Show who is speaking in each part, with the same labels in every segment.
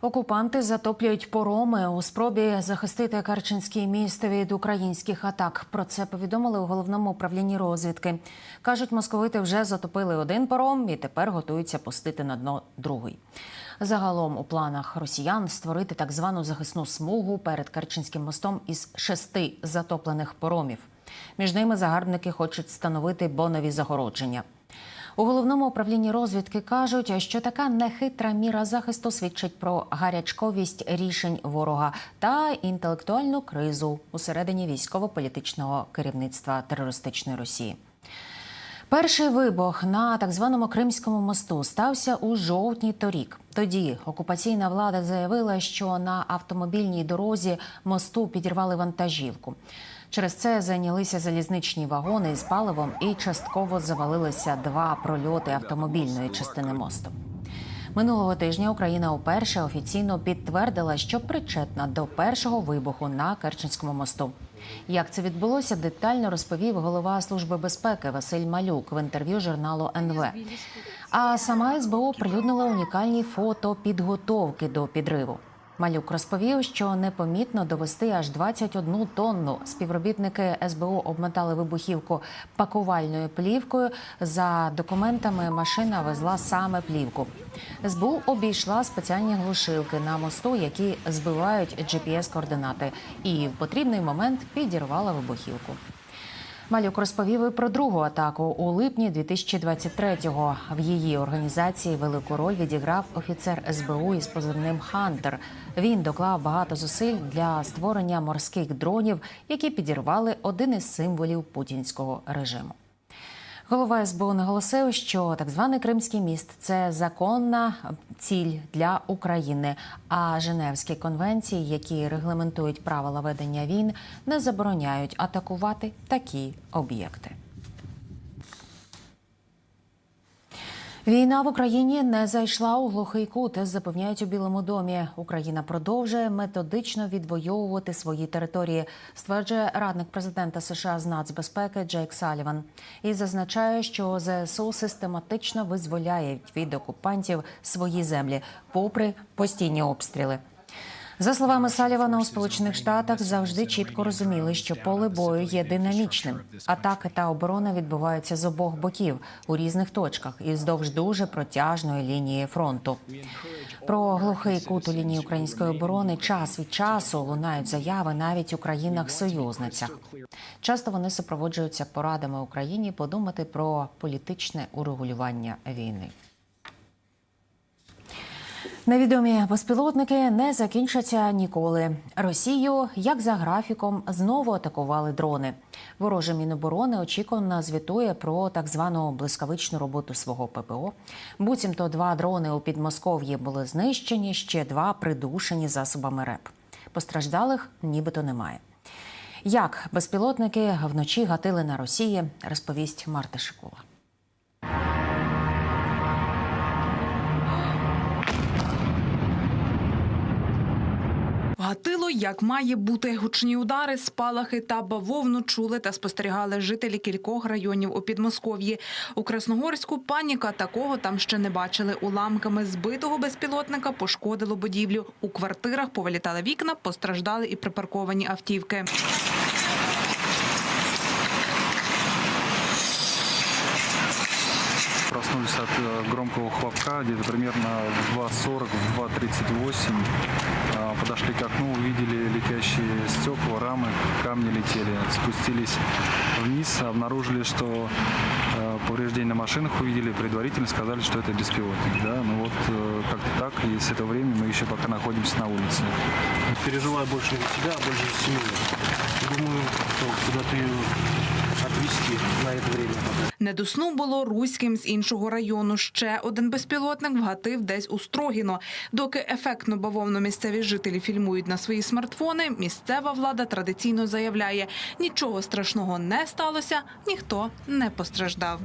Speaker 1: Окупанти затоплюють пороми у спробі захистити Карчинський міст від українських атак. Про це повідомили у головному управлінні розвідки. кажуть, московити вже затопили один пором і тепер готуються пустити на дно другий. Загалом у планах росіян створити так звану захисну смугу перед Керченським мостом із шести затоплених поромів. Між ними загарбники хочуть встановити бонові загородження. У головному управлінні розвідки кажуть, що така нехитра міра захисту свідчить про гарячковість рішень ворога та інтелектуальну кризу усередині військово-політичного керівництва терористичної Росії. Перший вибух на так званому Кримському мосту стався у жовтні торік. Тоді окупаційна влада заявила, що на автомобільній дорозі мосту підірвали вантажівку. Через це зайнялися залізничні вагони з паливом і частково завалилися два прольоти автомобільної частини мосту. Минулого тижня Україна уперше офіційно підтвердила, що причетна до першого вибуху на Керченському мосту. Як це відбулося, детально розповів голова служби безпеки Василь Малюк в інтерв'ю журналу НВ. А сама СБУ прилюднила унікальні фото підготовки до підриву. Малюк розповів, що непомітно довести аж 21 тонну. Співробітники СБУ обмотали вибухівку пакувальною плівкою. За документами машина везла саме плівку. СБУ обійшла спеціальні глушилки на мосту, які збивають GPS-координати, і в потрібний момент підірвала вибухівку. Малюк розповів і про другу атаку у липні 2023-го. В її організації велику роль відіграв офіцер СБУ із позивним Хантер. Він доклав багато зусиль для створення морських дронів, які підірвали один із символів путінського режиму. Голова СБУ наголосив, що так званий Кримський міст це законна ціль для України. А Женевські конвенції, які регламентують правила ведення війн, не забороняють атакувати такі об'єкти. Війна в Україні не зайшла у глухий кут, запевняють у Білому домі. Україна продовжує методично відвоювати свої території, стверджує радник президента США з нацбезпеки Джейк Саліван. І зазначає, що ЗСУ систематично визволяє від окупантів свої землі, попри постійні обстріли. За словами Салівана, у Сполучених Штатах завжди чітко розуміли, що поле бою є динамічним. Атаки та оборона відбуваються з обох боків у різних точках і вздовж дуже протяжної лінії фронту. Про глухий кут у лінії української оборони час від часу лунають заяви навіть у країнах-союзницях. Часто вони супроводжуються порадами Україні подумати про політичне урегулювання війни. Невідомі безпілотники не закінчаться ніколи. Росію, як за графіком, знову атакували дрони. Вороже Міноборони очікувано звітує про так звану блискавичну роботу свого ППО. Буцімто два дрони у Підмосков'ї були знищені, ще два придушені засобами РЕП. Постраждалих нібито немає. Як безпілотники вночі гатили на Росії, розповість Марта Шикула.
Speaker 2: Гатило, як має бути гучні удари, спалахи та бавовну чули та спостерігали жителі кількох районів у Підмосков'ї. У Красногорську паніка такого там ще не бачили. Уламками збитого безпілотника пошкодило будівлю. У квартирах повилітали вікна, постраждали і припарковані автівки.
Speaker 3: Проснулись от э, громкого хлопка, где-то примерно в 2.40, в 2.38. А, Подошли к окну, увидели летящие стекла, рамы, камни летели. Спустились вниз, обнаружили, что э, повреждения на машинах увидели, предварительно сказали, что это беспилотник. Да? Ну вот э, как-то так, и с этого времени мы еще пока находимся на улице.
Speaker 4: переживаю больше за себя, больше за семью. Думаю, куда-то ее отвезти на это время.
Speaker 2: Не до сну було руським з іншого району. Ще один безпілотник вгатив десь у Строгіно. Доки ефектно бавовно місцеві жителі фільмують на свої смартфони, місцева влада традиційно заявляє, нічого страшного не сталося, ніхто не постраждав.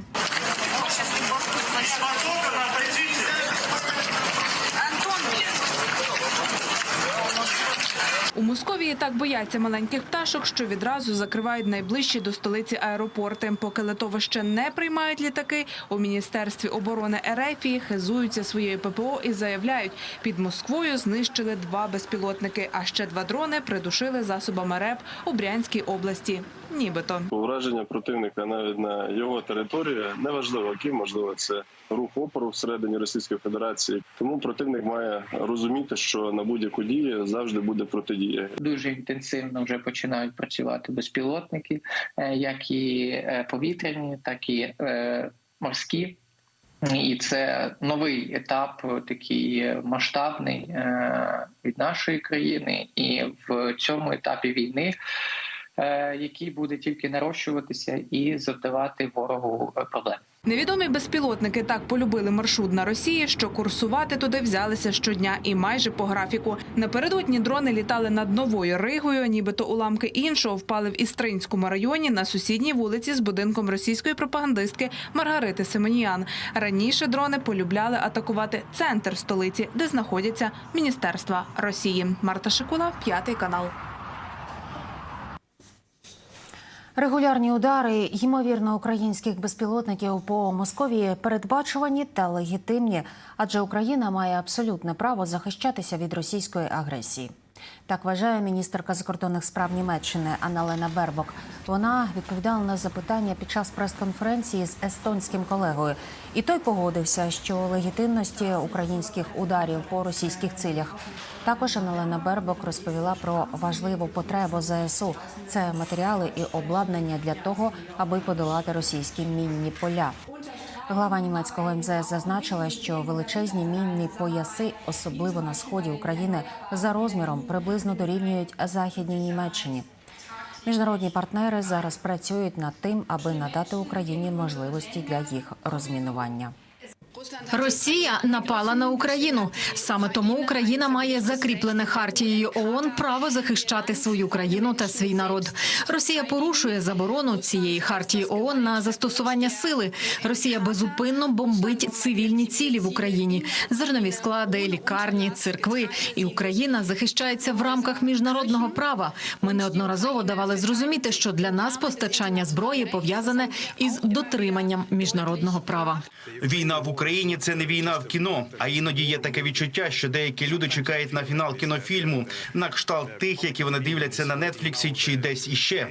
Speaker 2: У Московії так бояться маленьких пташок, що відразу закривають найближчі до столиці аеропорти. Поки литовище не приймають літаки, у міністерстві оборони Ерефії хизуються своєю ППО і заявляють, під Москвою знищили два безпілотники, а ще два дрони придушили засобами РЕП у Брянській області. Нібито.
Speaker 5: Ураження противника навіть на його території неважливо, яким можливо це рух опору всередині Російської Федерації. Тому противник має розуміти, що на будь-яку дію завжди буде протидія.
Speaker 6: дуже інтенсивно вже починають працювати безпілотники, е, як і е, повітряні, так і е, морські. І це новий етап, такий масштабний від нашої країни, і в цьому етапі війни, який буде тільки нарощуватися і завдавати ворогу е, проблем.
Speaker 2: Невідомі безпілотники так полюбили маршрут на Росії, що курсувати туди взялися щодня і майже по графіку. Напередодні дрони літали над новою Ригою, нібито уламки іншого впали в Істринському районі на сусідній вулиці з будинком російської пропагандистки Маргарити Семеніян. Раніше дрони полюбляли атакувати центр столиці, де знаходяться міністерства Росії. Марта Шикула, п'ятий канал.
Speaker 1: Регулярні удари, ймовірно, українських безпілотників по Московії передбачувані та легітимні, адже Україна має абсолютне право захищатися від російської агресії. Так вважає міністерка закордонних справ Німеччини Анналена Бербок. Вона відповідала на запитання під час прес-конференції з естонським колегою, і той погодився, що легітимності українських ударів по російських цілях. Також Анналена Бербок розповіла про важливу потребу ЗСУ. Це матеріали і обладнання для того, аби подолати російські мінні поля. Глава німецького МЗС зазначила, що величезні мінні пояси, особливо на сході України, за розміром приблизно дорівнюють західній Німеччині. Міжнародні партнери зараз працюють над тим, аби надати Україні можливості для їх розмінування.
Speaker 7: Росія напала на Україну. Саме тому Україна має закріплене хартією ООН право захищати свою країну та свій народ. Росія порушує заборону цієї хартії ООН на застосування сили. Росія безупинно бомбить цивільні цілі в Україні, зернові склади, лікарні, церкви. І Україна захищається в рамках міжнародного права. Ми неодноразово давали зрозуміти, що для нас постачання зброї пов'язане із дотриманням міжнародного права.
Speaker 8: Війна в Україні це не війна в кіно. А іноді є таке відчуття, що деякі люди чекають на фінал кінофільму на кшталт тих, які вони дивляться на Нетфліксі чи десь іще.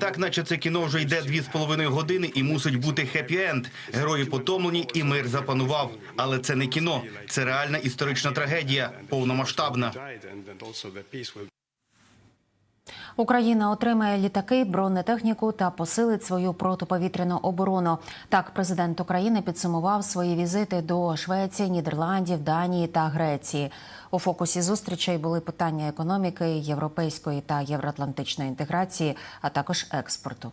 Speaker 8: Так, наче це кіно вже йде дві з половиною години і мусить бути хеппі-енд. Герої потомлені і мир запанував. Але це не кіно, це реальна історична трагедія, повномасштабна.
Speaker 1: Україна отримає літаки, бронетехніку та посилить свою протиповітряну оборону. Так, президент України підсумував свої візити до Швеції, Нідерландів, Данії та Греції. У фокусі зустрічей були питання економіки, європейської та євроатлантичної інтеграції, а також експорту.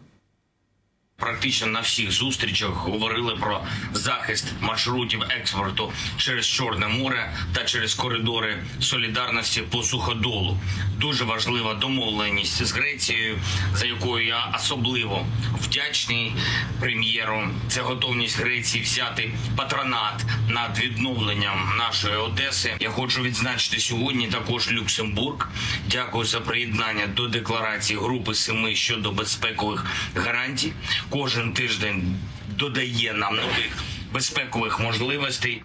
Speaker 9: Практично на всіх зустрічах говорили про захист маршрутів експорту через Чорне море та через коридори солідарності по суходолу. Дуже важлива домовленість з Грецією, за якою я особливо вдячний прем'єру. Це готовність Греції взяти патронат над відновленням нашої Одеси. Я хочу відзначити сьогодні також Люксембург. Дякую за приєднання до декларації Групи Семи щодо безпекових гарантій. Кожен тиждень додає нам нових безпекових можливостей.